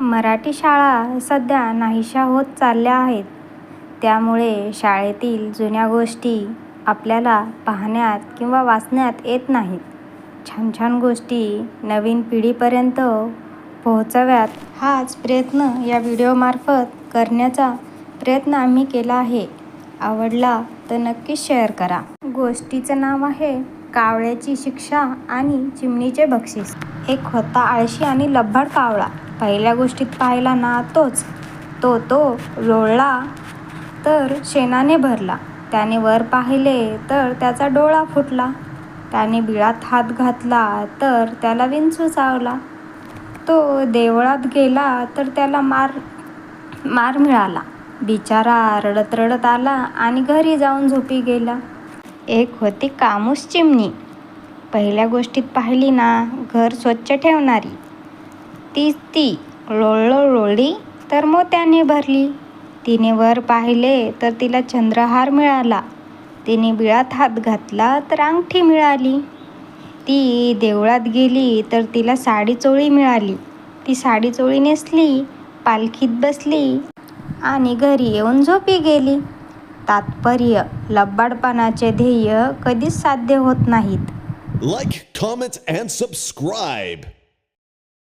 मराठी शाळा सध्या नाहीशा होत चालल्या आहेत. त्यामुळे शाळेतील जुन्या गोष्टी आपल्याला पाहण्यात किंवा वाचण्यात येत नाहीत. छान छान गोष्टी नवीन पिढीपर्यंत पोहोचव्यात हाच प्रयत्न या व्हिडिओमार्फत करण्याचा प्रयत्न आम्ही केला आहे. आवडला तर नक्कीच शेअर करा. गोष्टीचं नाव आहे कावळ्याची शिक्षा आणि चिमणीचे बक्षीस. एक होता आळशी आणि लब्बाड कावळा. पहिल्या गोष्टीत पाहिला ना तोच. तो तो रोळला तर शेणाने भरला. त्याने वर पाहिले तर त्याचा डोळा फुटला. त्याने बिळात हात घातला तर त्याला विंचू चावला. तो देवळात गेला तर त्याला मार मार मिळाला. बिचारा रडत रडत आला आणि घरी जाऊन झोपी गेला. एक होती कामूस चिमणी. पहिल्या गोष्टीत पाहिली ना घर स्वच्छ ठेवणारी. तीच ती. लोळलो लोळली तर मोत्याने भरली. तिने वर पाहिले तर तिला चंद्रहार मिळाला. तिने बिळात हात घातला तर अंगठी मिळाली. ती देवळात गेली तर तिला साडी चोळी मिळाली. ती साडी चोळी नेसली पालखीत बसली आणि घरी येऊन झोपी गेली. तात्पर्य लब्बाडपणाचे ध्येय कधीच साध्य होत नाहीत. Like comment and subscribe